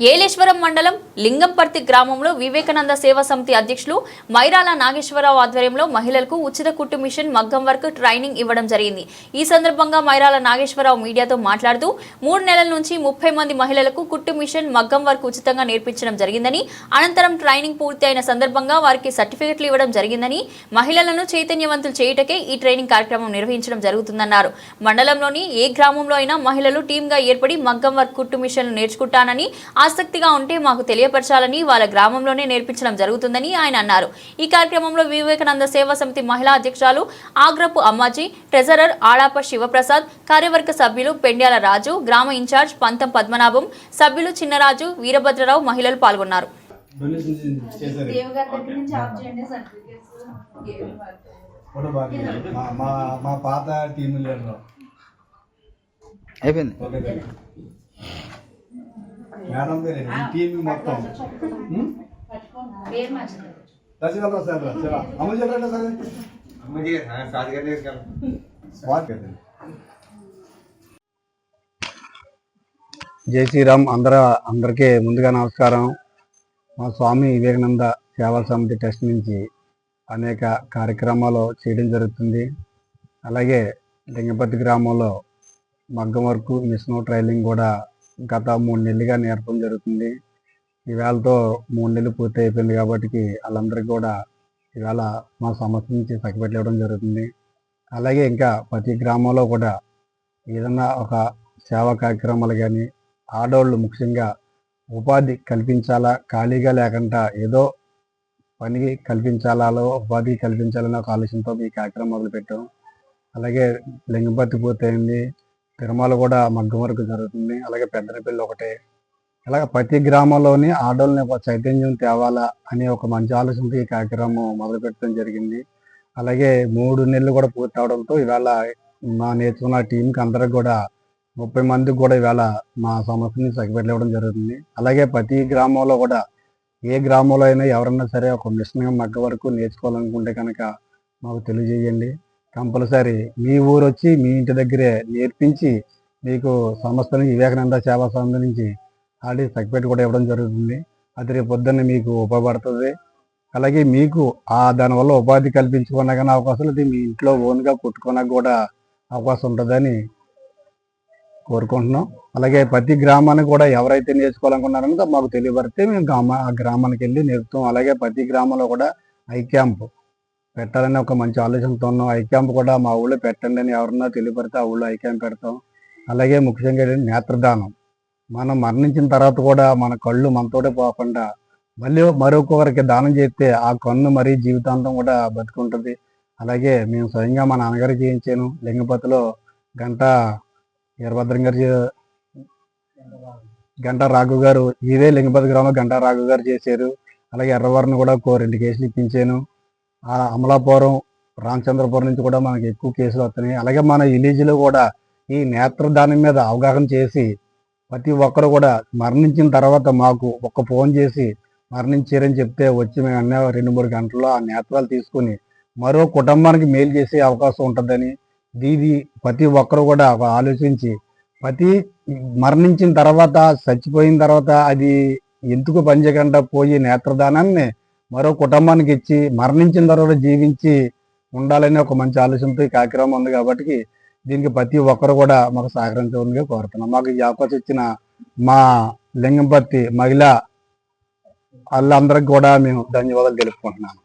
ఏలేశ్వరం మండలం లింగంపర్తి గ్రామంలో వివేకానంద సేవా సమితి అధ్యక్షులు మైరాల నాగేశ్వరరావు ఆధ్వర్యంలో మహిళలకు ఉచిత కుట్టు మిషన్ మగ్గం వర్క్ ట్రైనింగ్ ఇవ్వడం జరిగింది. ఈ సందర్భంగా మైరాల నాగేశ్వరరావు మీడియాతో మాట్లాడుతూ మూడు నెలల నుంచి ముప్పై మంది మహిళలకు కుట్టు మిషన్ మగ్గం వర్క్ ఉచితంగా నేర్పించడం జరిగిందని అనంతరం ట్రైనింగ్ పూర్తి అయిన సందర్భంగా వారికి సర్టిఫికెట్లు ఇవ్వడం జరిగిందని మహిళలను చైతన్యవంతులు చేయుటకే ఈ ట్రైనింగ్ కార్యక్రమం నిర్వహించడం జరుగుతుందన్నారు. మండలంలోని ఏ గ్రామంలో అయినా మహిళలు టీంగా ఏర్పడి మగ్గం వర్క్ కుట్టు మిషన్లు నేర్చుకుంటానని ఆసక్తిగా ఉంటే మాకు తెలియపరచాలని వాళ్ళ గ్రామంలోనే నేర్పించడం జరుగుతుందని ఆయన అన్నారు. ఈ కార్యక్రమంలో వివేకానంద సేవా సమితి మహిళా అధ్యక్షురాలు ఆగ్రపు అమ్మాజీ ట్రెజరర్ ఆడాప శివప్రసాద్ కార్యవర్గ సభ్యులు పెండ్యాల రాజు గ్రామ ఇన్ఛార్జ్ పంతం పద్మనాభం సభ్యులు చిన్నరాజు వీరభద్రరావు మహిళలు పాల్గొన్నారు. అయిపోయింది. మేడం గారు ఈ టీం మొత్తం. రచగలరా సార్ చెప్పండి సార్ జై శ్రీరామ్. అందరూ అందరికీ ముందుగా నమస్కారం. మా స్వామి వివేకానంద సేవా సమితి ట్రస్ట్ నుంచి అనేక కార్యక్రమాలు చేయడం జరుగుతుంది. అలాగే లింగపతి గ్రామంలో మగ్గం వరకు మిషన్ ట్రైలింగ్ కూడా గత మూడు నెలలుగా నేర్పడం జరుగుతుంది. ఈవేళతో మూడు నెలలు పూర్తి అయిపోయింది కాబట్టి వాళ్ళందరికీ కూడా ఇవాళ మా సంస్థ నుంచి సర్టిఫికెట్లు ఇవ్వడం జరుగుతుంది. అలాగే ఇంకా ప్రతి గ్రామంలో కూడా ఏదన్నా ఒక సేవా కార్యక్రమాలు కానీ ఆడవాళ్ళు ముఖ్యంగా ఉపాధి కల్పించాలా ఖాళీగా లేకుండా ఏదో పని కల్పించాలా ఉపాధి కల్పించాలనే ఒక ఆలోచనతో ఈ కార్యక్రమం మొదలుపెట్టాం. అలాగే లింగపత్తి పూర్తయింది. తిరుమల కూడా మగ్గం వరకు జరుగుతుంది. అలాగే పెద్దనపల్లి ఒకటే. ఇలాగ ప్రతి గ్రామంలోని ఆడవాళ్ళని ఒక చైతన్యం తేవాలా అనే ఒక మంచి ఆలోచనతో ఈ కార్యక్రమం మొదలు పెట్టడం జరిగింది. అలాగే మూడు నెలలు కూడా పూర్తి అవడంతో ఇవాళ మా నేర్చుకున్న టీంకి అందరికి కూడా ముప్పై మందికి కూడా ఇవాళ మా సంస్థని సర్టిఫికెట్లు జరుగుతుంది. అలాగే ప్రతి గ్రామంలో కూడా ఏ గ్రామంలో అయినా ఎవరన్నా సరే ఒక మిషన్ మగ్గ వరకు నేర్చుకోవాలనుకుంటే కనుక మాకు తెలియజేయండి. కంపల్సరీ మీ ఊరు వచ్చి మీ ఇంటి దగ్గరే నేర్పించి మీకు సంస్థని వివేకానంద సేవా సంస్థ నుంచి ఆల్రెడీ సర్టిఫికేట్ కూడా ఇవ్వడం జరుగుతుంది. అది రేపు పొద్దున్న మీకు ఉపయోగపడుతుంది. అలాగే మీకు ఆ దానివల్ల ఉపాధి కల్పించుకున్నా కానీ అవకాశం లేదు మీ ఇంట్లో ఓన్గా కుట్టుకోవడానికి కూడా అవకాశం ఉంటుందని కోరుకుంటున్నాం. అలాగే ప్రతి గ్రామానికి కూడా ఎవరైతే నేర్చుకోవాలనుకున్నారో మాకు తెలియబడితే మేము గ్రామ ఆ గ్రామానికి వెళ్ళి నేర్పుతాం. అలాగే ప్రతి గ్రామంలో కూడా ఐ క్యాంప్ పెట్టాలని ఒక మంచి ఆలోచనతో ఉన్నాం. ఐ క్యాంప్ కూడా మా ఊళ్ళో పెట్టండి అని ఎవరన్నా తెలియపడితే ఆ ఊళ్ళో ఐ క్యాంప్ పెడతాం. అలాగే ముఖ్యంగా ఏంటంటే నేత్రదానం. మనం మరణించిన తర్వాత కూడా మన కళ్ళు మనతోటే పోకుండా మళ్ళీ మరొకరికి దానం చేస్తే ఆ కన్ను మరీ జీవితాంతం కూడా బతుకుంటుంది. అలాగే మేము స్వయంగా మా నాన్నగారు చేయించాను. లింగపతిలో గంట వీరభద్రం గారు గంటా రాఘు గారు ఇదే లింగపతి గ్రామం గంటా రాఘు గారు చేశారు. అలాగే ఎర్రవరం కూడా కో రెండు కేసులు ఇప్పించాను. అమలాపురం రామచంద్రపురం నుంచి కూడా మనకి ఎక్కువ కేసులు వస్తున్నాయి. అలాగే మన విలేజ్లో కూడా ఈ నేత్రదానం మీద అవగాహన చేసి ప్రతి ఒక్కరు కూడా మరణించిన తర్వాత మాకు ఒక ఫోన్ చేసి మరణించారని చెప్తే వచ్చి మేము అన్న రెండు మూడు గంటల్లో ఆ నేత్రాలు తీసుకుని మరో కుటుంబానికి మేలు చేసే అవకాశం ఉంటుందని దీది ప్రతి ఒక్కరు కూడా ఆలోచించి ప్రతి మరణించిన తర్వాత చచ్చిపోయిన తర్వాత అది ఎందుకు పనిచేయకుండా పోయి నేత్రదానాన్ని మరో కుటుంబానికి ఇచ్చి మరణించిన తర్వాత జీవించి ఉండాలని ఒక మంచి ఆలోచనతో ఈ కార్యక్రమం ఉంది కాబట్టి దీనికి ప్రతి ఒక్కరు కూడా మాకు సహకరించవలసిందిగా కోరుతున్నాం. మాకు ఈ అవకాశం ఇచ్చిన మా లింగంపర్తి మహిళ వాళ్ళందరికి కూడా మేము ధన్యవాదాలు తెలుపుకుంటున్నాను.